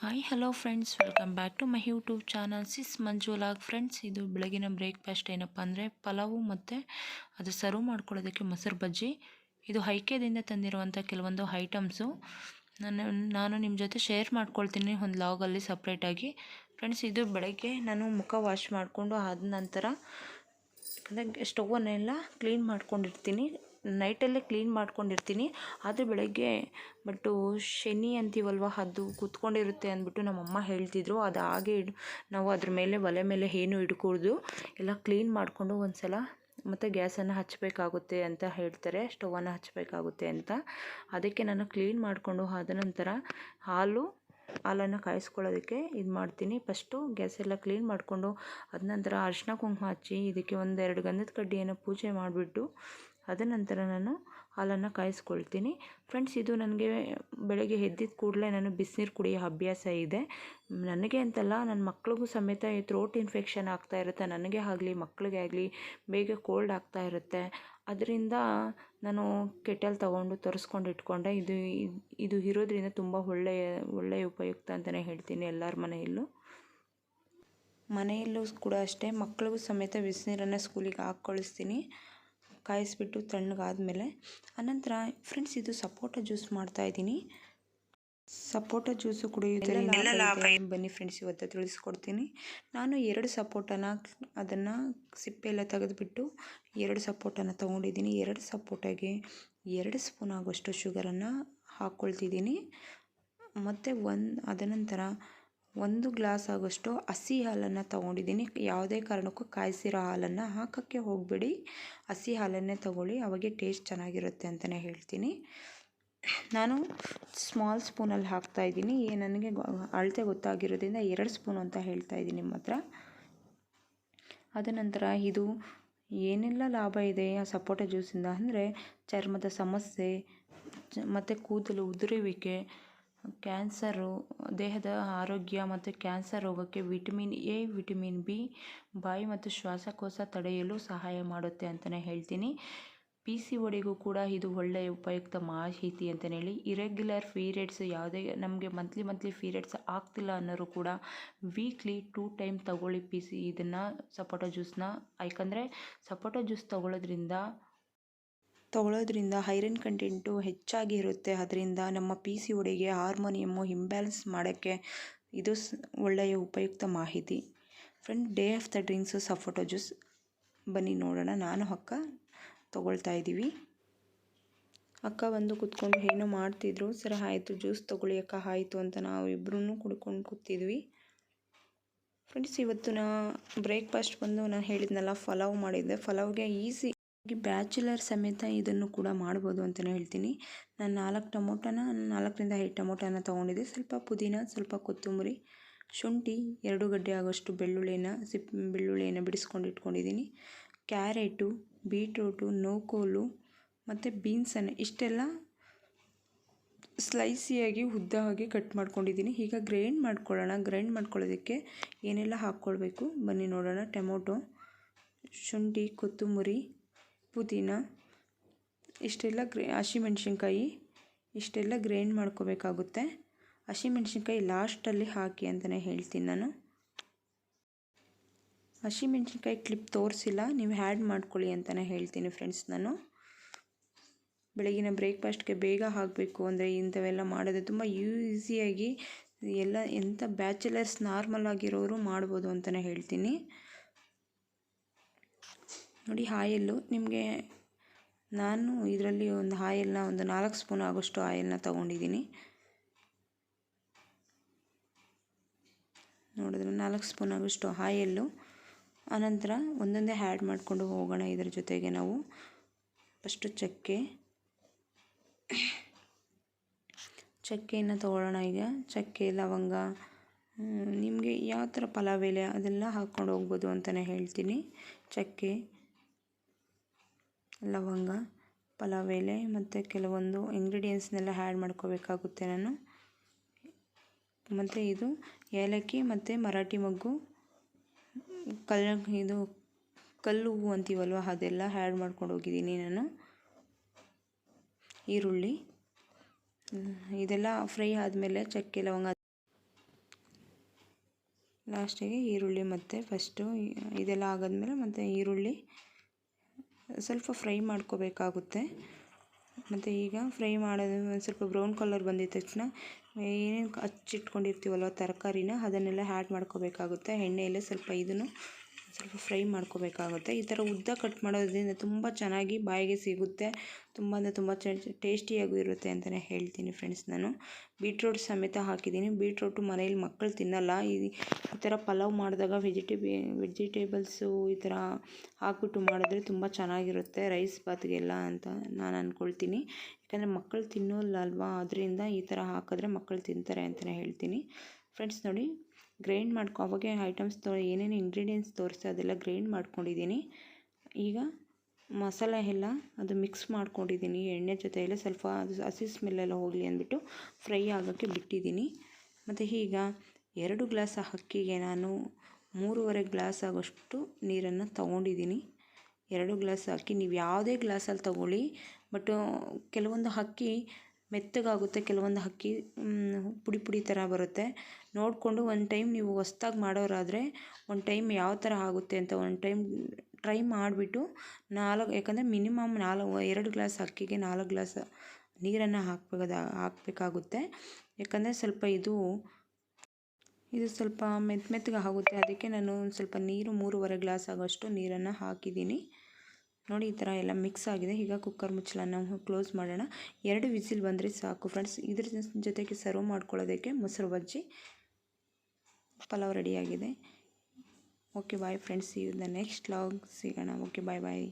Hi hello friends welcome back to my YouTube channel sis ಮಂಜುಲಾಗ್ friends ಇದು ಬೆಳಗಿನ breakfast ಏನಪ್ಪ ಅಂದರೆ ಪಲಾವು ಮತ್ತು ಅದು ಸರ್ವ್ ಮಾಡ್ಕೊಳ್ಳೋದಕ್ಕೆ ಮೊಸರು ಬಜ್ಜಿ. ಇದು ಹೈಕೆದಿಂದ ತಂದಿರುವಂಥ ಕೆಲವೊಂದು ಐಟಮ್ಸು ನಾನು ನಾನು ನಿಮ್ಮ ಜೊತೆ ಶೇರ್ ಮಾಡ್ಕೊಳ್ತೀನಿ ಒಂದು ಲಾಗಲ್ಲಿ ಸಪ್ರೇಟಾಗಿ ಫ್ರೆಂಡ್ಸ್ ಇದು ಬೆಳಗ್ಗೆ ನಾನು ಮುಖ ವಾಶ್ ಮಾಡಿಕೊಂಡು ಆದ ನಂತರ ಯಾಕಂದರೆ ಸ್ಟೌವನ್ನೆಲ್ಲ ಕ್ಲೀನ್ ಮಾಡ್ಕೊಂಡಿರ್ತೀನಿ. ನೈಟಲ್ಲೇ ಕ್ಲೀನ್ ಮಾಡ್ಕೊಂಡಿರ್ತೀನಿ. ಆದರೆ ಬೆಳಗ್ಗೆ ಬಟ್ಟು ಶನಿ ಅಂತೀವಲ್ವ, ಅದು ಕೂತ್ಕೊಂಡಿರುತ್ತೆ ಅಂದ್ಬಿಟ್ಟು ನಮ್ಮಮ್ಮ ಹೇಳ್ತಿದ್ರು. ಅದು ಹಾಗೆ ಇಡ್, ನಾವು ಅದ್ರ ಮೇಲೆ ಒಲೆ ಮೇಲೆ ಏನು ಇಡ್ಕೂಡ್ದು, ಎಲ್ಲ ಕ್ಲೀನ್ ಮಾಡಿಕೊಂಡು ಒಂದು ಸಲ ಮತ್ತು ಗ್ಯಾಸನ್ನು ಹಚ್ಚಬೇಕಾಗುತ್ತೆ ಅಂತ ಹೇಳ್ತಾರೆ, ಸ್ಟವನ್ನು ಹಚ್ಚಬೇಕಾಗುತ್ತೆ ಅಂತ. ಅದಕ್ಕೆ ನಾನು ಕ್ಲೀನ್ ಮಾಡಿಕೊಂಡು ಆದ ನಂತರ ಹಾಲು ಹಾಲನ್ನು ಕಾಯಿಸ್ಕೊಳ್ಳೋದಕ್ಕೆ ಇದು ಮಾಡ್ತೀನಿ. ಫಸ್ಟು ಗ್ಯಾಸ್ ಎಲ್ಲ ಕ್ಲೀನ್ ಮಾಡಿಕೊಂಡು ಅದ ನಂತರ ಅರಿಶಿನ ಕುಂಕುಮ ಹಚ್ಚಿ ಇದಕ್ಕೆ ಒಂದೆರಡು ಗಂಧದ ಕಡ್ಡಿಯನ್ನು ಪೂಜೆ ಮಾಡಿಬಿಟ್ಟು ಅದ ನಂತರ ನಾನು ಹಾಲನ್ನು ಕಾಯಿಸ್ಕೊಳ್ತೀನಿ. ಫ್ರೆಂಡ್ಸ್, ಇದು ನನಗೆ ಬೆಳಗ್ಗೆ ಎದ್ದಿದ ಕೂಡಲೇ ನಾನು ಬಿಸಿನೀರು ಕುಡಿಯೋ ಅಭ್ಯಾಸ ಇದೆ. ನನಗೆ ಅಂತಲ್ಲ ನನ್ನ ಮಕ್ಳಿಗೂ ಸಮೇತ ಥ್ರೋಟ್ ಇನ್ಫೆಕ್ಷನ್ ಆಗ್ತಾ ಇರುತ್ತೆ. ನನಗೆ ಆಗಲಿ ಮಕ್ಕಳಿಗೆ ಆಗಲಿ, ಬೇಗ ಕೋಲ್ಡ್ ಆಗ್ತಾ ಇರುತ್ತೆ. ಅದರಿಂದ ನಾನು ಕೆಟಲ್ ತೊಗೊಂಡು ತರಿಸ್ಕೊಂಡು ಇಟ್ಕೊಂಡೆ. ಇದು ಇದು ಇರೋದ್ರಿಂದ ತುಂಬ ಒಳ್ಳೆಯ ಒಳ್ಳೆಯ ಉಪಯುಕ್ತ ಅಂತಲೇ ಹೇಳ್ತೀನಿ ಎಲ್ಲರ ಮನೆಯಲ್ಲೂ. ಮನೆಯಲ್ಲೂ ಕೂಡ ಅಷ್ಟೇ. ಮಕ್ಳಿಗೂ ಸಮೇತ ಬಿಸಿನೀರನ್ನು ಸ್ಕೂಲಿಗೆ ಹಾಕಿ ಕಳಿಸ್ತೀನಿ ಕಾಯಿಸ್ಬಿಟ್ಟು ತಣ್ಣಗಾದಮೇಲೆ ಅನಂತರ ಫ್ರೆಂಡ್ಸ್ ಇದು ಸಪೋಟ ಜ್ಯೂಸ್ ಮಾಡ್ತಾ ಇದ್ದೀನಿ. ಸಪೋಟ ಜ್ಯೂಸು ಕುಡಿಯೋದ್ರಿಂದ ಬನ್ನಿ ಫ್ರೆಂಡ್ಸ್ ಇವತ್ತು ತಿಳಿಸ್ಕೊಡ್ತೀನಿ. ನಾನು ಎರಡು ಸಪೋಟನ ಅದನ್ನು ಸಿಪ್ಪೆ ಎಲ್ಲ ತೆಗೆದುಬಿಟ್ಟು ಎರಡು ಸಪೋಟನ ತೊಗೊಂಡಿದ್ದೀನಿ. ಎರಡು ಸಪೋಟಗೆ ಎರಡು ಸ್ಪೂನ್ ಆಗೋಷ್ಟು ಶುಗರನ್ನು ಹಾಕ್ಕೊಳ್ತಿದ್ದೀನಿ ಮತ್ತು ಒಂದು ಅದನಂತರ ಒಂದು ಗ್ಲಾಸ್ ಆಗೋಷ್ಟು ಹಸಿ ಹಾಲನ್ನು ತೊಗೊಂಡಿದ್ದೀನಿ. ಯಾವುದೇ ಕಾರಣಕ್ಕೂ ಕಾಯಿಸಿರೋ ಹಾಲನ್ನು ಹಾಕೋಕ್ಕೆ ಹೋಗಬೇಡಿ. ಹಸಿ ಹಾಲನ್ನೇ ತೊಗೊಳ್ಳಿ, ಅವಾಗೆ ಟೇಸ್ಟ್ ಚೆನ್ನಾಗಿರುತ್ತೆ ಅಂತಲೇ ಹೇಳ್ತೀನಿ. ನಾನು ಸ್ಮಾಲ್ ಸ್ಪೂನಲ್ಲಿ ಹಾಕ್ತಾಯಿದ್ದೀನಿ ನನಗೆ ಅಳತೆ ಗೊತ್ತಾಗಿರೋದ್ರಿಂದ ಎರಡು ಸ್ಪೂನ್ ಅಂತ ಹೇಳ್ತಾ ಇದ್ದೀನಿ ನಿಮ್ಮ ಹತ್ರ. ಅದ ನಂತರ ಇದು ಏನೆಲ್ಲ ಲಾಭ ಇದೆ, ಆ ಸಪೋಟ ಜ್ಯೂಸಿಂದ? ಅಂದರೆ ಚರ್ಮದ ಸಮಸ್ಯೆ, ಮತ್ತು ಕೂದಲು ಉದುರುವಿಕೆ ಕ್ಯಾನ್ಸರು, ದೇಹದ ಆರೋಗ್ಯ ಮತ್ತು ಕ್ಯಾನ್ಸರ್ ರೋಗಕ್ಕೆ ವಿಟಮಿನ್ ಎ, ವಿಟಮಿನ್ ಬಿ, ಬಾಯಿ ಮತ್ತು ಶ್ವಾಸಕೋಶ ತಡೆಯಲು ಸಹಾಯ ಮಾಡುತ್ತೆ ಅಂತಲೇ ಹೇಳ್ತೀನಿ. ಪಿ ಸಿ ಒಡಿಗೂ ಕೂಡ ಇದು ಒಳ್ಳೆಯ ಉಪಯುಕ್ತ ಮಾಹಿತಿ ಅಂತಲೇ ಹೇಳಿ. ಇರೆಗ್ಯುಲರ್ ಪೀರಿಯಡ್ಸ್ ಯಾವುದೇ ನಮಗೆ ಮಂತ್ಲಿ ಮಂತ್ಲಿ ಪೀರಿಯಡ್ಸ್ ಆಗ್ತಿಲ್ಲ ಅನ್ನೋರು ಕೂಡ ವೀಕ್ಲಿ ಟೂ ಟೈಮ್ ತಗೊಳ್ಳಿ ಪಿ ಸಿ ಇದನ್ನು, ಸಪೋಟೊ ಜ್ಯೂಸನ್ನ ಯಾಕಂದರೆ ಸಪೋಟೊ ಜ್ಯೂಸ್ ತಗೊಳ್ಳೋದ್ರಿಂದ ತಗೊಳ್ಳೋದ್ರಿಂದ ಹೈರನ್ ಕಂಟೆಂಟು ಹೆಚ್ಚಾಗಿ ಇರುತ್ತೆ. ಅದರಿಂದ ನಮ್ಮ ಪಿ ಸಿ ಒಡೆಗೆ ಹಾರ್ಮೋನಿಯಮ್ಮು ಇಂಬ್ಯಾಲೆನ್ಸ್ ಮಾಡೋಕ್ಕೆ ಇದು ಸ್ ಒಳ್ಳೆಯ ಉಪಯುಕ್ತ ಮಾಹಿತಿ. Friend, day of the drinks sapota juice. ಬನ್ನಿ ನೋಡೋಣ. ನಾನು ಅಕ್ಕ ತೊಗೊಳ್ತಾ ಇದ್ದೀವಿ. ಅಕ್ಕ ಬಂದು ಕುತ್ಕೊಂಡು ಏನೋ ಮಾಡ್ತಿದ್ರು. ಸರ, ಆಯಿತು, ಜ್ಯೂಸ್ ತೊಗೊಳ್ಳಿ ಅಕ್ಕ, ಆಯಿತು ಅಂತ ನಾವು ಇಬ್ಬರೂ ಕುಡ್ಕೊಂಡು ಕೂತಿದ್ವಿ. ಫ್ರೆಂಡ್ಸ್, ಇವತ್ತು ನಾ ಬ್ರೇಕ್ಫಾಸ್ಟ್ ಬಂದು ನಾನು ಹೇಳಿದ್ನಲ್ಲ ಫಲಾವ್ ಮಾಡಿದ್ದೆ. ಫಲಾವ್ಗೆ ಈಸಿ ಬ್ಯಾಚುಲರ್ ಸಮೇತ ಇದನ್ನು ಕೂಡ ಮಾಡ್ಬೋದು ಅಂತಲೇ ಹೇಳ್ತೀನಿ. ನಾನು ನಾಲ್ಕು ಟೊಮೊಟೊನ, ನಾಲ್ಕರಿಂದ ಐದು ಟೊಮೊಟೊನ ತೊಗೊಂಡಿದ್ದೆ. ಸ್ವಲ್ಪ ಪುದೀನ, ಸ್ವಲ್ಪ ಕೊತ್ತಂಬರಿ, ಶುಂಠಿ, ಎರಡು ಗಡ್ಡೆ ಆಗೋಷ್ಟು ಬೆಳ್ಳುಳ್ಳಿನ ಸಿಪ್ ಬೆಳ್ಳುಳ್ಳಿಯನ್ನು ಬಿಡಿಸ್ಕೊಂಡು ಇಟ್ಕೊಂಡಿದ್ದೀನಿ. ಕ್ಯಾರೆಟು, ಬೀಟ್ರೂಟು, ನೋಕೋಲು ಮತ್ತು ಬೀನ್ಸನ್ನು ಇಷ್ಟೆಲ್ಲ ಸ್ಲೈಸಿಯಾಗಿ ಉದ್ದವಾಗಿ ಕಟ್ ಮಾಡ್ಕೊಂಡಿದ್ದೀನಿ. ಈಗ ಗ್ರೈಂಡ್ ಮಾಡ್ಕೊಳ್ಳೋಣ. ಗ್ರೈಂಡ್ ಮಾಡ್ಕೊಳ್ಳೋದಕ್ಕೆ ಏನೆಲ್ಲ ಹಾಕ್ಕೊಳ್ಬೇಕು? ಬನ್ನಿ ನೋಡೋಣ. ಟೊಮೊಟೊ, ಶುಂಠಿ, ಕೊತ್ತಂಬರಿ ಪುದೀನ, ಇಷ್ಟೆಲ್ಲ ಗ್ರೇ ಹಸಿಮೆಣ್ಸಿನ್ಕಾಯಿ ಇಷ್ಟೆಲ್ಲ ಗ್ರೈಂಡ್ ಮಾಡ್ಕೋಬೇಕಾಗುತ್ತೆ. ಹಸಿಮೆಣ್ಸಿನ್ಕಾಯಿ ಲಾಸ್ಟಲ್ಲಿ ಹಾಕಿ ಅಂತಲೇ ಹೇಳ್ತೀನಿ ನಾನು. ಹಸಿಮೆಣ್ಸಿನ್ಕಾಯಿ ಕ್ಲಿಪ್ ತೋರಿಸಿಲ್ಲ, ನೀವು ಆ್ಯಡ್ ಮಾಡ್ಕೊಳ್ಳಿ ಅಂತಲೇ ಹೇಳ್ತೀನಿ ಫ್ರೆಂಡ್ಸ್ ನಾನು. ಬೆಳಗಿನ ಬ್ರೇಕ್ಫಾಸ್ಟ್ಗೆ ಬೇಗ ಹಾಕಬೇಕು ಅಂದರೆ ಇಂಥವೆಲ್ಲ ಮಾಡೋದು ತುಂಬ ಈಸಿಯಾಗಿ ಎಲ್ಲ ಎಂಥ ಬ್ಯಾಚುಲರ್ಸ್ ನಾರ್ಮಲ್ ಆಗಿರೋರು ಮಾಡ್ಬೋದು ಅಂತಲೇ ಹೇಳ್ತೀನಿ. ನೋಡಿ ಆಯಿಲ್ಲು ನಿಮಗೆ ನಾನು ಇದರಲ್ಲಿ ಒಂದು ಹಾಯೆಲ್ಲ ಒಂದು ನಾಲ್ಕು ಸ್ಪೂನ್ ಆಗೋಷ್ಟು ಆಯಿಲ್ನ ತೊಗೊಂಡಿದ್ದೀನಿ. ನೋಡಿದ್ರೆ ನಾಲ್ಕು ಸ್ಪೂನ್ ಆಗೋಷ್ಟು ಹಾಯಲ್ಲು. ಆನಂತರ ಒಂದೊಂದೇ ಆ್ಯಡ್ ಮಾಡಿಕೊಂಡು ಹೋಗೋಣ ಇದರ ಜೊತೆಗೆ ನಾವು. ಫಸ್ಟು ಚಕ್ಕೆ. ಚಕ್ಕೆಯನ್ನು ತೊಗೊಳ್ಳೋಣ ಈಗ. ಚಕ್ಕೆ, ಲವಂಗ ನಿಮಗೆ ಯಾವ ಥರ ಪಲಾವ್ ಎಲೆ ಅದೆಲ್ಲ ಹಾಕ್ಕೊಂಡು ಹೋಗ್ಬೋದು ಅಂತಲೇ ಹೇಳ್ತೀನಿ. ಚಕ್ಕೆ. ಲವಂಗ ಪಲಾವ್ ಎಲೆ ಮತ್ತು ಕೆಲವೊಂದು ಇಂಗ್ರೀಡಿಯೆಂಟ್ಸ್ನೆಲ್ಲ ಆ್ಯಡ್ ಮಾಡ್ಕೋಬೇಕಾಗುತ್ತೆ ನಾನು. ಮತ್ತು ಇದು ಏಲಕ್ಕಿ ಮತ್ತು ಮರಾಠಿ ಮೊಗ್ಗು, ಕಲ್ ಇದು ಕಲ್ಲು ಹೂವು ಅಂತೀವಲ್ವ ಅದೆಲ್ಲ ಆ್ಯಡ್ ಮಾಡ್ಕೊಂಡು ಹೋಗಿದ್ದೀನಿ ನಾನು. ಈರುಳ್ಳಿ, ಇದೆಲ್ಲ ಫ್ರೈ ಆದಮೇಲೆ ಚಕ್ಕೆ, ಲವಂಗ. ಲಾಸ್ಟಿಗೆ ಈರುಳ್ಳಿ ಮತ್ತು ಫಸ್ಟು ಇದೆಲ್ಲ ಆಗಾದ್ಮೇಲೆ ಮತ್ತು ಈರುಳ್ಳಿ. ಸ್ವಲ್ಪ ಫ್ರೈ ಮಾಡ್ಕೋಬೇಕಾಗುತ್ತೆ. ಮತ್ತು ಈಗ ಫ್ರೈ ಮಾಡೋದು ಒಂದು ಸ್ವಲ್ಪ ಬ್ರೌನ್ ಕಲರ್ ಬಂದಿದ ತಕ್ಷಣ ಏನೇನು ಹಚ್ಚಿಟ್ಕೊಂಡಿರ್ತೀವಲ್ವ ತರಕಾರಿನ ಅದನ್ನೆಲ್ಲ ಆ್ಯಡ್ ಮಾಡ್ಕೋಬೇಕಾಗುತ್ತೆ. ಎಣ್ಣೆಯಲ್ಲೇ ಸ್ವಲ್ಪ ಇದನ್ನು ಸ್ವಲ್ಪ ಫ್ರೈ ಮಾಡ್ಕೋಬೇಕಾಗುತ್ತೆ. ಈ ಥರ ಉದ್ದ ಕಟ್ ಮಾಡೋದ್ರಿಂದ ತುಂಬ ಚೆನ್ನಾಗಿ ಬಾಯಿಗೆ ಸಿಗುತ್ತೆ. ತುಂಬ ಅಂದರೆ ತುಂಬ ಟೇಸ್ಟಿಯಾಗೂ ಇರುತ್ತೆ ಅಂತಲೇ ಹೇಳ್ತೀನಿ ಫ್ರೆಂಡ್ಸ್ ನಾನು. ಬೀಟ್ರೋಟ್ ಸಮೇತ ಹಾಕಿದ್ದೀನಿ. ಬೀಟ್ರೋಟು ಮನೇಲಿ ಮಕ್ಕಳು ತಿನ್ನಲ್ಲ. ಈ ಈ ಥರ ಪಲಾವ್ ಮಾಡಿದಾಗ ವೆಜಿಟೇಬಿ ವೆಜಿಟೇಬಲ್ಸು ಈ ಥರ ಹಾಕ್ಬಿಟ್ಟು ಮಾಡಿದ್ರೆ ತುಂಬ ಚೆನ್ನಾಗಿರುತ್ತೆ ರೈಸ್ ಬಾತ್ಗೆಲ್ಲ ಅಂತ ನಾನು ಅಂದ್ಕೊಳ್ತೀನಿ ಯಾಕಂದರೆ ಮಕ್ಕಳು ತಿನ್ನೋಲ್ಲ ಅಲ್ವಾ? ಅದರಿಂದ ಈ ಥರ ಹಾಕಿದ್ರೆ ಮಕ್ಕಳು ತಿಂತಾರೆ ಅಂತಲೇ ಹೇಳ್ತೀನಿ. ಫ್ರೆಂಡ್ಸ್ ನೋಡಿ ಗ್ರೈಂಡ್ ಮಾಡ್ಕೊ, ಅವಾಗೆ ಐಟಮ್ಸ್ ತೋ, ಏನೇನು ಇಂಗ್ರೀಡಿಯೆಂಟ್ಸ್ ತೋರಿಸ್ತೆ ಅದೆಲ್ಲ ಗ್ರೈಂಡ್ ಮಾಡ್ಕೊಂಡಿದ್ದೀನಿ ಈಗ ಮಸಾಲೆ ಎಲ್ಲ ಅದು ಮಿಕ್ಸ್ ಮಾಡ್ಕೊಂಡಿದ್ದೀನಿ ಎಣ್ಣೆ ಜೊತೆಯಲ್ಲೇ ಸ್ವಲ್ಪ ಅದು ಹಸಿ ಸ್ಮೆಲ್ಲೆಲ್ಲ ಹೋಗಲಿ ಅಂದ್ಬಿಟ್ಟು ಫ್ರೈ ಆಗೋಕ್ಕೆ ಬಿಟ್ಟಿದ್ದೀನಿ ಮತ್ತು ಈಗ ಎರಡು ಗ್ಲಾಸ್ ಅಕ್ಕಿಗೆ ನಾನು ಮೂರುವರೆ ಗ್ಲಾಸ್ ಆಗೋಷ್ಟು ನೀರನ್ನು ತೊಗೊಂಡಿದ್ದೀನಿ ಎರಡು ಗ್ಲಾಸ್ ಅಕ್ಕಿ, ನೀವು ಯಾವುದೇ ಗ್ಲಾಸಲ್ಲಿ ತೊಗೊಳ್ಳಿ. ಬಟ್ಟು ಕೆಲವೊಂದು ಅಕ್ಕಿ ಮೆತ್ತಗಾಗುತ್ತೆ, ಕೆಲವೊಂದು ಅಕ್ಕಿ ಪುಡಿ ಪುಡಿ ಥರ ಬರುತ್ತೆ. ನೋಡಿಕೊಂಡು ಒಂದು ಟೈಮ್ ನೀವು ಹೊಸ್ದಾಗಿ ಮಾಡೋರಾದರೆ ಒಂದು ಟೈಮ್ ಯಾವ ಥರ ಆಗುತ್ತೆ ಅಂತ ಒಂದು ಟೈಮ್ ಟ್ರೈ ಮಾಡಿಬಿಟ್ಟು ನಾಲ್ಕು ಯಾಕಂದರೆ ಮಿನಿಮಮ್ ನಾಲ್ಕು ಎರಡು ಗ್ಲಾಸ್ ಅಕ್ಕಿಗೆ ನಾಲ್ಕು ಗ್ಲಾಸ್ ನೀರನ್ನು ಹಾಕ್ಬೇಕಾದ, ಹಾಕಬೇಕಾಗುತ್ತೆ. ಯಾಕಂದರೆ ಸ್ವಲ್ಪ ಇದು ಇದು ಸ್ವಲ್ಪ ಮೆತ್ತ ಮೆತ್ತಗೆ ಆಗುತ್ತೆ ಅದಕ್ಕೆ ನಾನು ಸ್ವಲ್ಪ ನೀರು ಮೂರುವರೆ ಗ್ಲಾಸ್ ಆಗೋಷ್ಟು ನೀರನ್ನು ಹಾಕಿದ್ದೀನಿ. ನೋಡಿ ಈ ಥರ ಎಲ್ಲ ಮಿಕ್ಸ್ ಆಗಿದೆ. ಈಗ ಕುಕ್ಕರ್ ಮುಚ್ಚಳನ ಕ್ಲೋಸ್ ಮಾಡೋಣ. ಎರಡು ವಿಸಿಲ್ ಬಂದರೆ ಸಾಕು ಫ್ರೆಂಡ್ಸ್. ಇದ್ರ ಜೊತೆಗೆ ಸರ್ವ್ ಮಾಡ್ಕೊಳ್ಳೋದಕ್ಕೆ ಮೊಸರು ಬಜ್ಜಿ, ಪಲಾವ್ ರೆಡಿಯಾಗಿದೆ ಓಕೆ, ಬಾಯ್ ಫ್ರೆಂಡ್ಸ್. ಈ ದ ನೆಕ್ಸ್ಟ್ ಲಾಗ್ ಸಿಗೋಣ. Okay, bye bye.